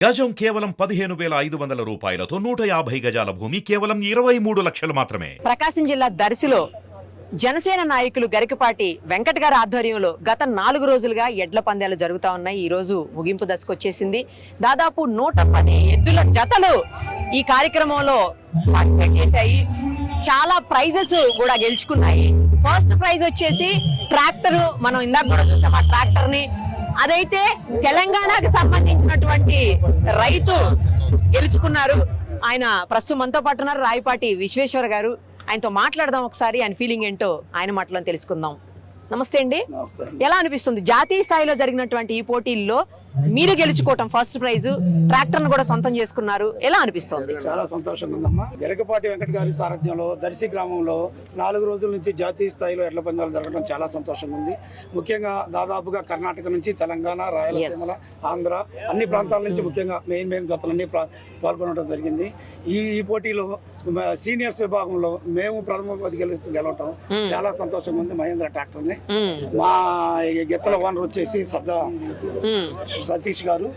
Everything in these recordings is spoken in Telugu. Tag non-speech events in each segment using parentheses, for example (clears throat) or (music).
గజం కేవలం పదిహేను వేల ఐదు వందల రూపాయలతో నూట యాభై గజాల భూమి కేవలం ఇరవై మూడు లక్షలు మాత్రమే. ప్రకాశం జిల్లా దర్శిలో జనసేన నాయకులు గరికపాటి వెంకట గారి ఆధ్వర్యంలో గత నాలుగు రోజులుగా ఎడ్ల పందాలు జరుగుతా ఉన్నాయి. ఈ రోజు ముగింపు దశకు వచ్చేసింది దాదాపు నూట పది ఎద్దుల జతలు ఈ కార్యక్రమంలో పార్టిసిపేట్ చేశాయి. చాలా ప్రైజెస్ కూడా గెలుచుకున్నాయి. ఫస్ట్ ప్రైజ్ వచ్చేసి ట్రాక్టర్. మనం ఇందాక కూడా చూసాం ఆ ట్రాక్టర్ని అదైతే తెలంగాణకు సంబంధించినటువంటి రైతు గెలుచుకున్నారు. ఆయన ప్రస్తుతం మనతో పాటు ఉన్నారు. రాయపాటి విశ్వేశ్వర గారు. ఆయనతో మాట్లాడదాం ఒకసారి. ఆయన ఫీలింగ్ ఏంటో ఆయన మాటలో తెలుసుకుందాం. నమస్తే అండి. ఎలా అనిపిస్తుంది? జాతీయ స్థాయిలో జరిగినటువంటి ఈ పోటీల్లో మీరు గెలుచుకోవటం ఫస్ట్ ప్రైజ్ ట్రాక్టర్ కూడా సొంతం చేసుకున్నారు. ఎలా అనిపిస్తుంది? చాలా సంతోషంగా ఉందమ్మా. గరికపాటి వెంకట గారి సారథ్యంలో దర్శి గ్రామంలో నాలుగు రోజుల నుంచి జాతీయ స్థాయిలో ఎడ్ల పందాలు జరగడం చాలా సంతోషంగా ఉంది. ముఖ్యంగా దాదాపుగా కర్ణాటక నుంచి తెలంగాణ రాయలసీమ ఆంధ్ర అన్ని ప్రాంతాల నుంచి ముఖ్యంగా మెయిన్ మెయిన్ జతలన్నీ ప్రా- పాల్గొనడం జరిగింది ఈ ఈ పోటీలో సీనియర్స్ విభాగంలో మేము ప్రథమ పది గెలు గెలవటం. చాలా సంతోషంగా ఉంది మహేంద్ర ట్రాక్టర్ని మ్మ్. మా గెత్తల ఓనర్ వచ్చేసి సద్దా. సతీష్ గారు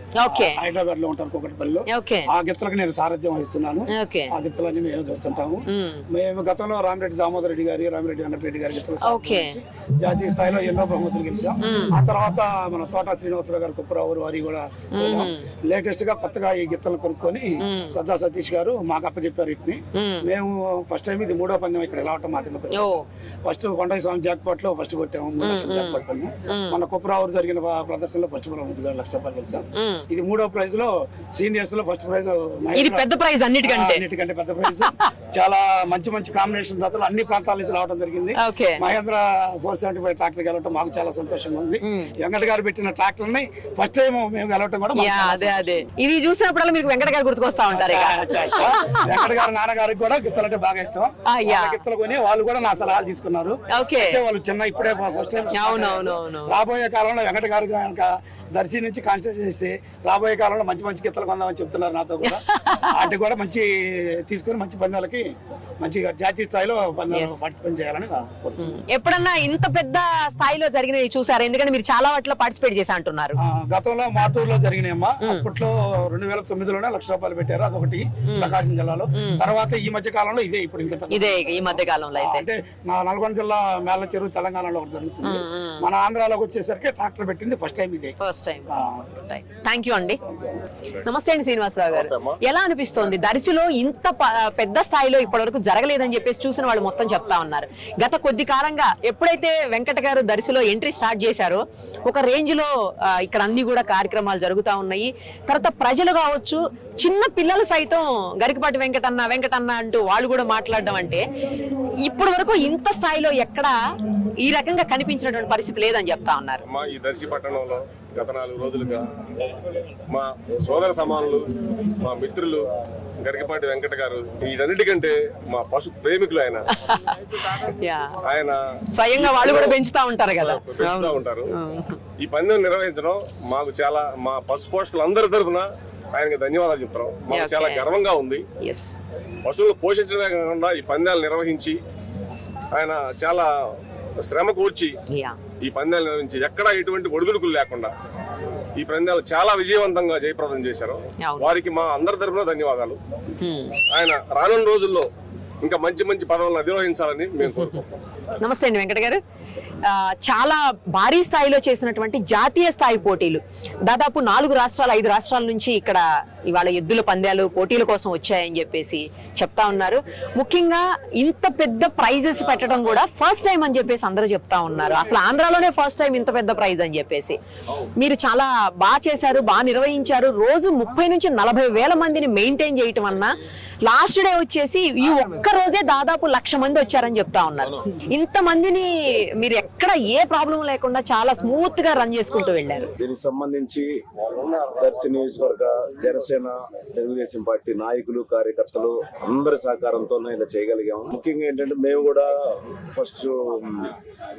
హైదరాబాద్లో ఉంటారు కుకట్పల్లిలో ఆ గిత్తలకు నేను సారథ్యం వహిస్తున్నాను ఆ గిత్తలన్నీ మేము చూస్తుంటాము మ్మ్. గతంలో రామిరెడ్డి దామోదర్ రెడ్డి గారి రామిరెడ్డి వెంకటరెడ్డి గారి గిత్తలు. జాతీయ స్థాయిలో ఎన్నో బహుమతులు గెలిచాం. ఆ తర్వాత మన తోట శ్రీనివాసరావు గారు కుప్పరావు వారి కూడా లేటెస్ట్గా కొత్తగా ఈ గిత్తలు కొనుక్కొని. సద్దా సతీష్ గారు మాకు అప్పచెప్పారు వీటిని మ్మ్. మేము ఫస్ట్ టైం ఇది మూడో పందెం ఇక్కడ వెళ్ళవటం మా కింద ఓ. ఫస్ట్ కొండయ్య స్వామి జాక్పాట్లో ఫస్ట్ కొట్టాము మూడు లక్షల జాక్పాట్ పందెం. మన కుప్పరావు జరిగిన ప్ర- ప్రదర్శనలో ఫస్ట్ ఐదు లక్ష రూపాయలు గెలిచాం. ఇది మూడో ప్రైజ్లో సీనియర్స్లో ఫస్ట్ ప్రైజ్ ఇది పెద్ద ప్రైజ్ అన్నిటికంటే. అన్నిటికంటే పెద్ద ప్రైజ్. చాలా మంచి మంచి కాంబినేషన్ జాతలు అన్ని ప్రాంతాల నుంచి రావడం జరిగింది. Mahindra four seventy five tractor గెలవటం మాకు చాలా సంతోషంగా ఉంది. వెంకట గారు పెట్టిన ట్రాక్టర్ని ఫస్ట్ టైం మేము గెలవటం కూడా ఇది చూసినప్పుడల్లా మీకు వెంకట గారు గుర్తుకొస్తా ఉంటారు. వెంకట గారు నాన్నగారికి కూడా గిత్తలు అంటే బాగా ఇష్టం. గిత్తలు కొని వాళ్ళు కూడా నా సలహాలు తీసుకున్నారు. అంటే వాళ్ళు చిన్న ఇప్పుడే ఫస్ట్ టైం. రాబోయే కాలంలో వెంకట గారు కనుక దర్శి నుంచి కాన్సన్ట్రేట్ చేస్తే రాబోయే కాలంలో మంచి మంచి గిత్తలు కొందామని చెప్తున్నారు నాతో కూడా. (laughs) వాటి కూడా మంచి తీసుకొని మంచి పందాలకి మంచిగా జాతీయ స్థాయిలో పందాలు పార్టిసిపేట్ చేయాలని ఎప్పుడన్నా ఇంత పెద్ద స్థాయిలో జరిగినవి చూసారు? ఎందుకంటే మీరు చాలా వాటిలో పార్టిసిపేట్ చేసి అంటున్నారు గతంలో మాటూరులో జరిగినాయమ్మా. అప్పట్లో రెండు వేల తొమ్మిదిలోనే లక్ష రూపాయలు పెట్టారు. అదొకటి ప్రకాశం జిల్లాలో. తర్వాత ఈ మధ్య కాలంలో ఇదే ఇప్పుడు ఇదే ఈ మధ్య కాలంలో అయితే. అంటే నా నల్గొండ జిల్లా మేళ్ళ చెరువు తెలంగాణలో ఒకటి జరుగుతుంది. మన ఆంధ్రాలోకి వచ్చేసరికి ట్రాక్టర్ పెట్టింది ఫస్ట్ టైం ఇదే. ఫస్ట్ టైం థ్యాంక్ యూ అండి. నమస్తే అండి శ్రీనివాసరావు గారు. ఎలా అనిపిస్తోంది? దర్శిలో ఇంత పెద్ద స్థాయిలో ఇప్పటివరకు జరగలేదని చెప్పేసి చూసిన వాళ్ళు మొత్తం చెప్తా ఉన్నారు. గత కొద్ది కాలంగా ఎప్పుడైతే వెంకట గారు దర్శిలో ఎంట్రీ స్టార్ట్ చేశారో ఒక రేంజ్లో ఇక్కడ అన్ని కూడా కార్యక్రమాలు జరుగుతా ఉన్నాయి. తర్వాత ప్రజలు కావచ్చు చిన్న పిల్లలు సైతం గరికపాటి వెంకటన్న వెంకటన్న అంటూ వాళ్ళు కూడా మాట్లాడడం అంటే ఇప్పటి వరకు ఇంత స్థాయిలో ఎక్కడ ఈ రకంగా కనిపించినటువంటి పరిస్థితి లేదని చెప్తా ఉన్నారు. మా ఈ దర్శి పట్టణంలో గత నాలుగు రోజులుగా మా సోదర సమానులు మా మిత్రులు గరికపాటి వెంకట గారు వీటన్నిటికంటే మా పశు ప్రేమికులు ఆయన. (laughs) ఆయన స్వయంగా వాళ్ళు కూడా పెంచుతా ఉంటారు కదా. పెంచుతూ ఉంటారు. ఈ పందెం నిర్వహించడం మాకు చాలా మా పశు పోషకులు అందరి తరఫున ఆయనకి ధన్యవాదాలు చెప్తాం మాకు. చాలా గర్వంగా ఉంది. పశువులు పోషించడమే కాకుండా ఈ పందాలు నిర్వహించి ఆయన చాలా శ్రమ కూర్చి ఈ పందాలు నిర్వహించి ఎక్కడా ఎటువంటి ఒడిదుడుకులు లేకుండా ఈ పందాలు చాలా విజయవంతంగా జయప్రదం చేశారు. వారికి మా అందరి తరపున ధన్యవాదాలు. హ్మ్. ఆయన రానున్న రోజుల్లో ఇంకా మంచి మంచి పదవులను అధిరోహించాలని మేము కోరుకుంటున్నాం. నమస్తే అండి వెంకట గారు. చాలా భారీ స్థాయిలో చేసినటువంటి జాతీయ స్థాయి పోటీలు. దాదాపు నాలుగు రాష్ట్రాలు ఐదు రాష్ట్రాల నుంచి ఇక్కడ ఇవాళ ఎద్దుల పందాలు పోటీల కోసం వచ్చాయని చెప్పేసి చెప్తా ఉన్నారు. ముఖ్యంగా ఇంత పెద్ద ప్రైజెస్ పెట్టడం కూడా ఫస్ట్ టైం అని చెప్పేసి అందరూ చెప్తా ఉన్నారు. అసలు ఆంధ్రాలోనే ఫస్ట్ టైం ఇంత పెద్ద ప్రైజ్ అని చెప్పేసి. మీరు చాలా బాగా చేశారు బాగా నిర్వహించారు. రోజు ముప్పై నుంచి నలభై వేల మందిని మెయింటైన్ చేయటం అన్నా లాస్ట్ డే వచ్చేసి ఈ ఒక్క రోజే దాదాపు లక్ష మంది వచ్చారని చెప్తా ఉన్నారు. ఇంత మందిని మీరు ఎక్కడ ఏ ప్రాబ్లం లేకుండా చాలా స్మూత్గా రన్ చేసుకుంటూ వెళ్ళారు. దీనికి సంబంధించి దర్శి నియోజకవర్గ జనసేన తెలుగుదేశం పార్టీ నాయకులు కార్యకర్తలు అందరి సహకారంతోనే ఇలా చేయగలిగాము. ముఖ్యంగా ఏంటంటే మేము కూడా ఫస్ట్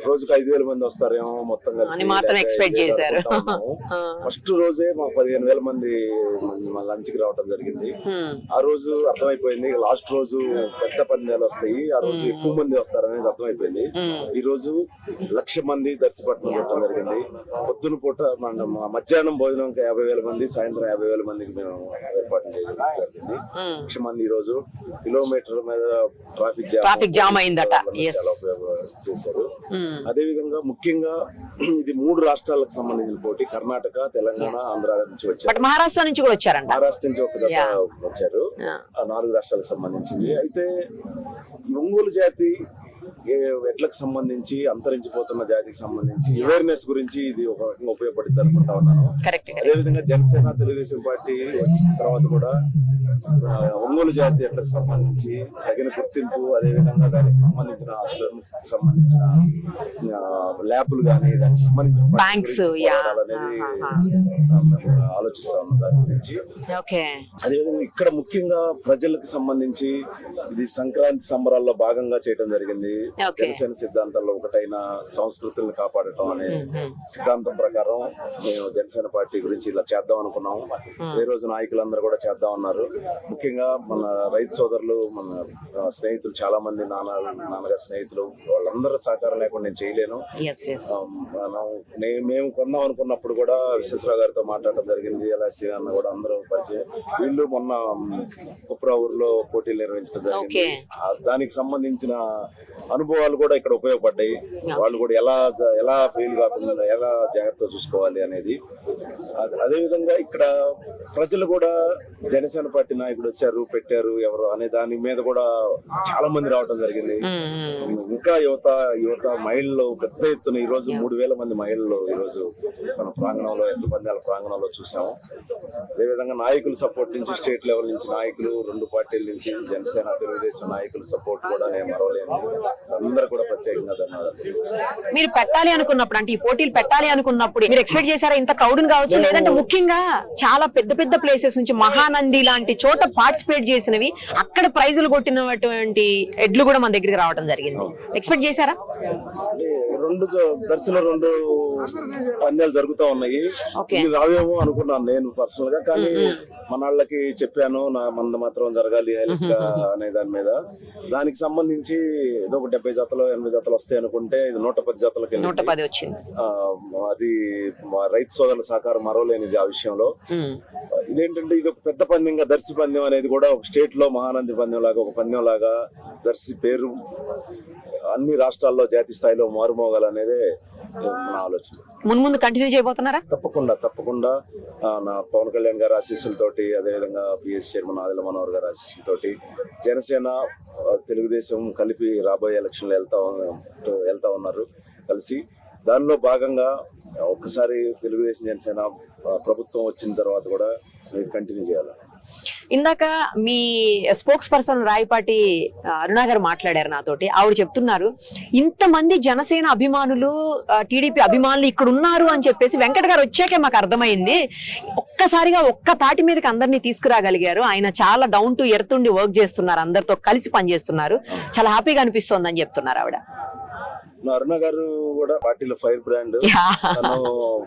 రోజుకు ఐదు వేల మంది వస్తారేమో మొత్తం చేశారు. ఫస్ట్ (laughs) రోజే మాకు పదిహేను వేల మంది మా లంచ్కి రావడం జరిగింది. ఆ రోజు అర్థమైపోయింది లాస్ట్ రోజు పెద్ద పందాలు వస్తాయి ఆ రోజు ఎక్కువ మంది వస్తారనేది అర్థమైపోయింది. ఈ రోజు లక్ష మంది దర్శపట్నం పెట్టడం జరిగింది. పొద్దున పూట మన మధ్యాహ్నం భోజనం యాభై వేల మంది సాయంత్రం యాభై వేల మంది మందికి మేము ఏర్పాటు చేయడం జరిగింది. లక్ష మంది ఈ రోజు కిలోమీటర్ మీద ట్రాఫిక్ జామ్ Traffic jam అయిందట. చేశారు. అదే విధంగా ముఖ్యంగా (clears throat) ఇది మూడు రాష్ట్రాలకు సంబంధించిన పోటీ. కర్ణాటక తెలంగాణ ఆంధ్ర నుంచి వచ్చారు. మహారాష్ట్ర నుంచి కూడా వచ్చారంట. మహారాష్ట్ర నుంచి ఒక జత. వచ్చారు. నాలుగు రాష్ట్రాలకు సంబంధించింది. అయితే ఒంగోలు జాతి ఎడ్లకు సంబంధించి అంతరించిపోతున్న జాతికి సంబంధించి అవేర్నెస్ గురించి ఇది ఒక రకంగా ఉపయోగపడుతుంది అనుకుంటా ఉన్నాను. అదేవిధంగా జనసేన తెలుగుదేశం పార్టీ వచ్చిన తర్వాత కూడా ఒంగోలు జాతి ఎడ్లకు సంబంధించి తగిన గుర్తింపు అదేవిధంగా దానికి సంబంధించిన హాస్పిటల్ సంబంధించిన ల్యాబ్లు కానీ దానికి సంబంధించిన ఆలోచిస్తా ఉన్నాం దాని గురించి. అదేవిధంగా ఇక్కడ ముఖ్యంగా ప్రజలకు సంబంధించి ఇది సంక్రాంతి సంబరాల్లో భాగంగా చేయడం జరిగింది. జనసేన సిద్ధాంతాల్లో ఒకటైన సంస్కృతులను కాపాడటం అనే సిద్ధాంతం ప్రకారం మేము జనసేన పార్టీ గురించి ఇలా చేద్దాం అనుకున్నాం. ఏ రోజు నాయకులందరూ కూడా చేద్దాం అన్నారు. ముఖ్యంగా మన రైతు సోదరులు మన స్నేహితులు చాలా మంది నాన్న నాన్నగారి స్నేహితులు వాళ్ళందరూ సహకారం లేకుండా నేను చేయలేను. మనం మేము కొందాం అనుకున్నప్పుడు కూడా విశ్వేశ్వరరావు గారితో మాట్లాడటం జరిగింది. అలా అన్న కూడా అందరూ పరిచయం. వీళ్ళు మొన్న కుప్రా ఊర్లో పోటీలు నిర్వహించడం. జరిగింది. దానికి సంబంధించిన అనుభవాలు కూడా ఇక్కడ ఉపయోగపడ్డాయి. వాళ్ళు కూడా ఎలా ఎలా ఫెయిల్ కాకుండా ఎలా జాగ్రత్త చూసుకోవాలి అనేది. అదే- అదే విధంగా ఇక్కడ ప్రజలు కూడా జనసేన పార్టీ నాయకుడు వచ్చారు పెట్టారు ఎవరు అనే దాని మీద కూడా చాలా మంది రావడం జరిగింది. ఇంకా యువత యువత మహిళలు పెద్ద ఎత్తున ఈ రోజు మూడు వేల మంది మహిళలు ఈ రోజు మన ప్రాంగణంలో ఎట్ల పందాల ప్రాంగణంలో చూసాము. అదేవిధంగా నాయకుల సపోర్ట్ నుంచి స్టేట్ లెవెల్ నుంచి నాయకులు రెండు పార్టీల నుంచి జనసేన తెలుగుదేశం నాయకుల సపోర్ట్ కూడా నేను మరవలేను. అందరూ కూడా ప్రత్యేకంగా ధన్యవాదాలు. మీరు పెట్టాలి అనుకున్నప్పుడు అంటే ఈ పోటీలు పెట్టాలి అనుకున్నప్పుడు మీరు ఎక్స్పెక్ట్ చేశారా ఇంత క్రౌడ్ కావచ్చు? లేదంటే ముఖ్యంగా చాలా పెద్ద పెద్ద ప్లేసెస్ నుంచి మహానంది లాంటి చోట పార్టిసిపేట్ చేసినవి అక్కడ ప్రైజులు కొట్టినటువంటి ఎడ్లు కూడా మన దగ్గరికి రావడం జరిగింది. ఎక్స్పెక్ట్ చేశారా? రెండు దర్శనం రెండు పందాలు జరుగుతూ ఉన్నాయి. ఇది రావేమో అనుకున్నాను నేను పర్సనల్గా కానీ మన వాళ్ళకి చెప్పాను నా మంద మాత్రం జరగాలి అనే దాని మీద. దానికి సంబంధించి ఏదో ఒక డెబ్బై జతలు ఎనభై జతలు వస్తాయి అనుకుంటే ఇది నూట పది జతలకి నూట పది వచ్చింది. ఆ, అది మా రైతు సోదరుల సహకారం మరవలేనిది ఆ విషయంలో. ఇదేంటంటే ఇది ఒక పెద్ద పందెంగా దర్శి పందెం అనేది కూడా ఒక స్టేట్లో మహానంది పందెం లాగా ఒక పందెం లాగా దర్శి పేరు. అన్ని రాష్ట్రాల్లో జాతీయ స్థాయిలో మారుమోగాలనేదే నా ఆలోచన. మున్ముందు కంటిన్యూ చేయబోతున్నారా? తప్పకుండా తప్పకుండా. నా పవన్ కళ్యాణ్ గారి ఆశీస్సులతోటి అదేవిధంగా పిఎస్ చైర్మన్ ఆదిల మనోహర్ గారి ఆశీస్సులతోటి జనసేన తెలుగుదేశం కలిపి రాబోయే ఎలక్షన్లు వెళ్తా వెళ్తా ఉన్నారు కలిసి. దానిలో భాగంగా ఒక్కసారి తెలుగుదేశం జనసేన ప్రభుత్వం వచ్చిన తర్వాత కూడా కంటిన్యూ చేయాలి. ఇందాక మీ స్పోక్స్ పర్సన్ రాయపాటి ఆ, అరుణ గారు మాట్లాడారు నాతోటి. ఆవిడ చెప్తున్నారు ఇంతమంది జనసేన అభిమానులు టీడీపీ అభిమానులు ఇక్కడ ఉన్నారు అని చెప్పేసి వెంకట గారు వచ్చాకే మాకు అర్థమైంది. ఒక్కసారిగా ఒక్క తాటి మీదకి అందరినీ తీసుకురాగలిగారు. ఆయన చాలా డౌన్ టు ఎర్త్ ఉండి వర్క్ చేస్తున్నారు. అందరితో కలిసి పనిచేస్తున్నారు. చాలా హ్యాపీగా అనిపిస్తోంది అని చెప్తున్నారు ఆవిడ. అరుణ గారు కూడా పార్టీలో ఫైర్ బ్రాండ్. తను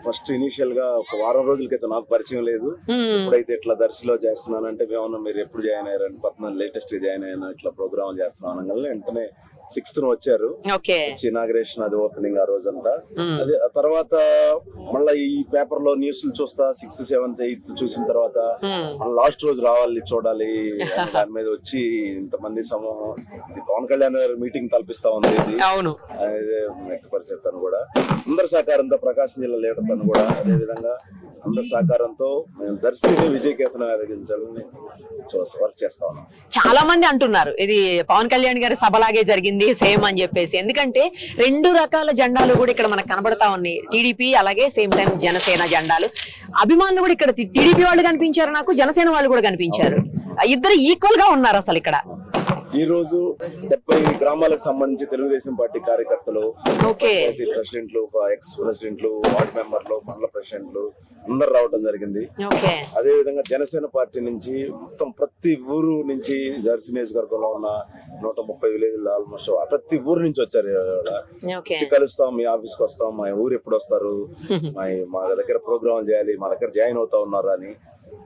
ఫస్ట్ ఇనిషియల్గా ఒక వారం రోజుల క్రితం నాకు పరిచయం లేదు. ఎప్పుడైతే ఇట్లా దర్శిలో చేస్తున్నానంటే మేమన్నా మీరు ఎప్పుడు జాయిన్ అయ్యారంటే పద్నాలుగు లేటెస్ట్గా జాయిన్ అయ్యాను. ఇట్లా ప్రోగ్రామ్ చేస్తున్నాం అనగానే వెంటనే సిక్స్త్ వచ్చారు. ఇనాగ్రేషన్ అది ఓపెనింగ్ ఆ రోజంతా. అదే తర్వాత మళ్ళీ ఈ పేపర్లో న్యూస్లు చూస్తా సిక్స్త్ సెవెంత్ ఎయిత్ చూసిన తర్వాత. మన లాస్ట్ రోజు రావాలి చూడాలి దాని మీద వచ్చి ఇంతమంది సమూహం ఇది పవన్ కళ్యాణ్ గారి మీటింగ్ తలపిస్తా ఉంది ఇది. అవును. అనేది వ్యక్తపరిచారు తను కూడా. అందరి సహకారంతో ప్రకాశం జిల్లా లీడర్ తను కూడా అదే విధంగా అందరి సహకారంతో మేము దర్శిని విజయకేతనం ఎదిగించాలని వర్క్ చేస్తా ఉన్నాం. చాలా మంది అంటున్నారు ఇది పవన్ కళ్యాణ్ గారి సభలాగే జరిగింది సేమ్ అని చెప్పేసి. ఎందుకంటే రెండు రకాల జెండాలు కూడా ఇక్కడ మనకు కనబడతా ఉన్నాయి. టీడీపీ అలాగే సేమ్ టైం జనసేన జెండాలు. అభిమానులు కూడా ఇక్కడ టీడీపీ వాళ్ళు కనిపించారు నాకు జనసేన వాళ్ళు కూడా కనిపించారు. ఇద్దరు ఈక్వల్గా ఉన్నారు అసలు ఇక్కడ. ఈ రోజు డెబ్బై గ్రామాలకు సంబంధించి తెలుగుదేశం పార్టీ కార్యకర్తలు ప్రెసిడెంట్లు ఎక్స్ ప్రెసిడెంట్లు వార్డు మెంబర్లు మండల ప్రెసిడెంట్లు అందరు రావడం జరిగింది. అదే విధంగా జనసేన పార్టీ నుంచి మొత్తం ప్రతి ఊరు నుంచి జర్సీ నియోజకవర్గంలో ఉన్న నూట ముప్పై విలేజ్లు ఆల్మోస్ట్ ప్రతి ఊరు నుంచి వచ్చారు వచ్చి కలుస్తాం మీ ఆఫీస్కి వస్తాం మా ఊరు ఎప్పుడు వస్తారు (laughs) మా మా దగ్గర ప్రోగ్రామ్ చేయాలి మా దగ్గర జాయిన్ అవుతా ఉన్నారు అని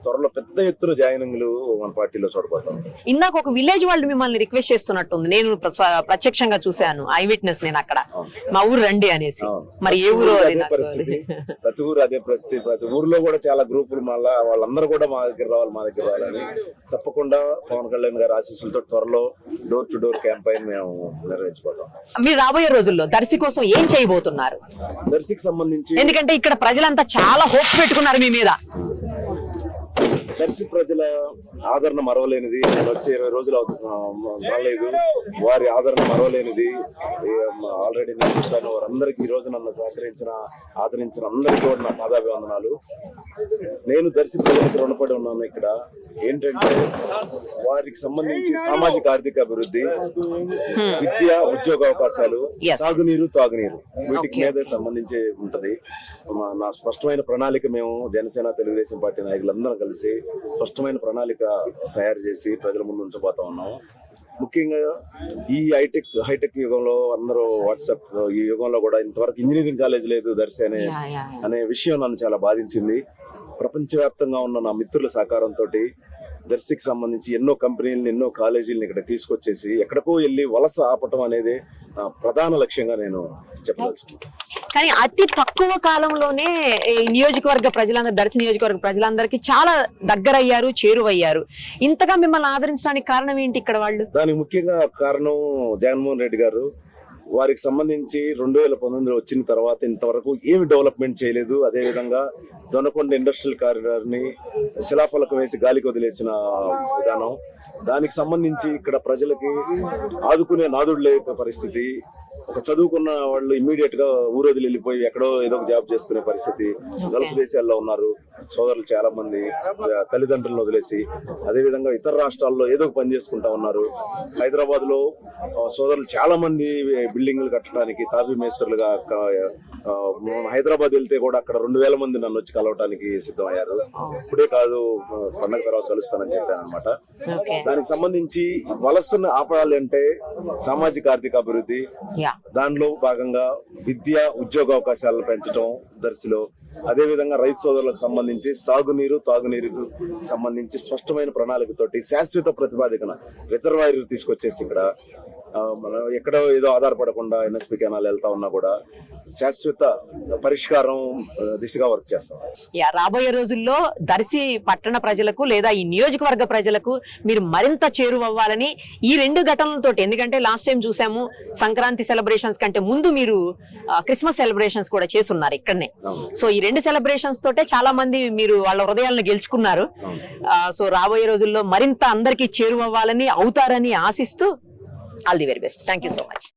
త్వరలో పెద్ద ఎత్తున జాయినింగ్లు మన పార్టీలో చూడబోతాం. ఇందాక ఒక విలేజ్ వాళ్ళు మిమ్మల్ని రిక్వెస్ట్ చేస్తున్నట్టుంది. నేను ప్ర- ప్రత్యక్షంగా చూశాను. ఐ విట్నెస్ నేను అక్కడ. మా ఊరు రండి అనేసి. మరి ఏ ఊరు అది పరిస్థితి. ప్రతి ఊరు అదే పరిస్థితి. ప్రతి ఊర్లో కూడా చాలా గ్రూపులు మళ్ళా వాళ్ళందరూ కూడా మా దగ్గర రావాలి మా దగ్గర రావాలని తప్పకుండా పవన్ కళ్యాణ్ గారి ఆశీస్సులతో త్వరలో డోర్ టు డోర్ క్యాంపెయిన్ మేము నిర్వహించబోతాం. మీరు రాబోయే రోజుల్లో దర్శి కోసం ఏం చేయబోతున్నారు? దర్శికి సంబంధించి ఎందుకంటే ఇక్కడ ప్రజలంతా చాలా హోప్స్ పెట్టుకున్నారు మీ మీద. దర్శి ప్రజల ఆదరణ మరవలేనిది వచ్చే ఇరవై రోజులు అవుతున్నా రాలేదు వారి ఆదరణ మరవలేనిది. ఆల్రెడీ నేను చూస్తాను వారందరికీ ఈ రోజు నన్ను సహకరించిన ఆదరించిన అందరికీ కూడా నా పాదాభివందనాలు. నేను దర్శి ప్రజలకు రుణపడి ఉన్నాను ఇక్కడ. ఏంటంటే వారికి సంబంధించి సామాజిక ఆర్థిక అభివృద్ధి విద్య ఉద్యోగ అవకాశాలు. సాగునీరు తాగునీరు వీటికి. మీదే సంబంధించి ఉంటది. నా స్పష్టమైన ప్రణాళిక మేము జనసేన తెలుగుదేశం పార్టీ నాయకులందరం కలిసి స్పష్టమైన ప్రణాళిక తయారు చేసి ప్రజల ముందు ఉంచబోతా ఉన్నాము. ముఖ్యంగా ఈ హైటెక్ హైటెక్ యుగంలో అందరూ వాట్సాప్ ఈ యుగంలో కూడా ఇంతవరకు ఇంజనీరింగ్ కాలేజ్ లేదు దర్శి అనే. అనే విషయం నన్ను చాలా బాధించింది. ప్రపంచవ్యాప్తంగా ఉన్న నా మిత్రుల సహకారంతో దర్శికి సంబంధించి ఎన్నో కంపెనీలను ఎన్నో కాలేజీలను ఇక్కడ తీసుకొచ్చేసి ఎక్కడికో వెళ్ళి వలస ఆపటం అనేది ప్రధాన లక్ష్యంగా నేను చెప్పదలుచుకున్నాను కానీ అతి తక్కువ కాలంలోనే ఈ నియోజకవర్గ ప్రజలందరూ దర్శి నియోజకవర్గ ప్రజలందరికీ చాలా దగ్గరయ్యారు చేరువయ్యారు. ఇంతగా మిమ్మల్ని ఆదరించడానికి కారణం ఏంటి ఇక్కడ వాళ్ళు? దానికి ముఖ్యంగా కారణం జగన్మోహన్ రెడ్డి గారు. వారికి సంబంధించి రెండు వేల పంతొమ్మిదిలో వచ్చిన తర్వాత ఇంతవరకు ఏమి డెవలప్మెంట్ చేయలేదు. అదేవిధంగా దొనకొండ ఇండస్ట్రియల్ కారిడార్ని శిలాఫలకం వేసి గాలికి వదిలేసిన విధానం. దానికి సంబంధించి ఇక్కడ ప్రజలకి ఆదుకునే నాదుడు లేక పరిస్థితి. ఒక చదువుకున్న వాళ్ళు ఇమ్మీడియట్గా ఊరు వదిలి వెళ్ళిపోయి ఎక్కడో ఏదో ఒక జాబ్ చేసుకునే పరిస్థితి. గల్ఫ్ దేశాల్లో ఉన్నారు. సోదరులు చాలా మంది తల్లిదండ్రులను వదిలేసి అదే విధంగా ఇతర రాష్ట్రాల్లో ఏదో ఒక పని చేసుకుంటా ఉన్నారు. హైదరాబాద్లో సోదరులు చాలా మంది బిల్డింగ్లు కట్టడానికి తాపీ మేస్త్రులుగా హైదరాబాద్ వెళ్తే కూడా అక్కడ రెండు వేల మంది నన్ను వచ్చి కలవటానికి సిద్ధమయ్యారు. ఇప్పుడే కాదు పండగ తర్వాత కలుస్తానని చెప్పాను అనమాట దానికి సంబంధించి వలసను ఆపాలి అంటే సామాజిక ఆర్థిక అభివృద్ధి దానిలో భాగంగా విద్య ఉద్యోగ అవకాశాలను పెంచడం దర్శిలో. అదే విధంగా రైతు సోదరులకు సంబంధించి సాగునీరు తాగునీరుకు సంబంధించి స్పష్టమైన ప్రణాళికతోటి శాశ్వత ప్రతిపాదికన రిజర్వాయర్ తీసుకొచ్చేసి ఇక్కడ మనం ఎక్కడో ఏదో ఆధారపడకుండా ఎన్ఎస్పి కెనాల్ వెళ్తా ఉన్నా కూడా శాశ్వత పరిష్కారం దిశగా వర్క్ చేస్తాం. రాబోయే రోజుల్లో దర్శి పట్టణ ప్రజలకు లేదా ఈ నియోజకవర్గ ప్రజలకు మీరు మరింత చేరువవ్వాలని ఈ రెండు ఘటనలతోటి ఎందుకంటే లాస్ట్ టైం చూసాము సంక్రాంతి సెలబ్రేషన్స్ కంటే ముందు మీరు క్రిస్మస్ సెలబ్రేషన్స్ కూడా చేసున్నారు ఇక్కడనే. సో ఈ రెండు సెలబ్రేషన్స్ తోటే చాలా మంది మీరు వాళ్ళ హృదయాలను గెలుచుకున్నారు. సో రాబోయే రోజుల్లో మరింత అందరికీ చేరువవ్వాలని అవుతారని ఆశిస్తూ I'll the very best. Thank you so much.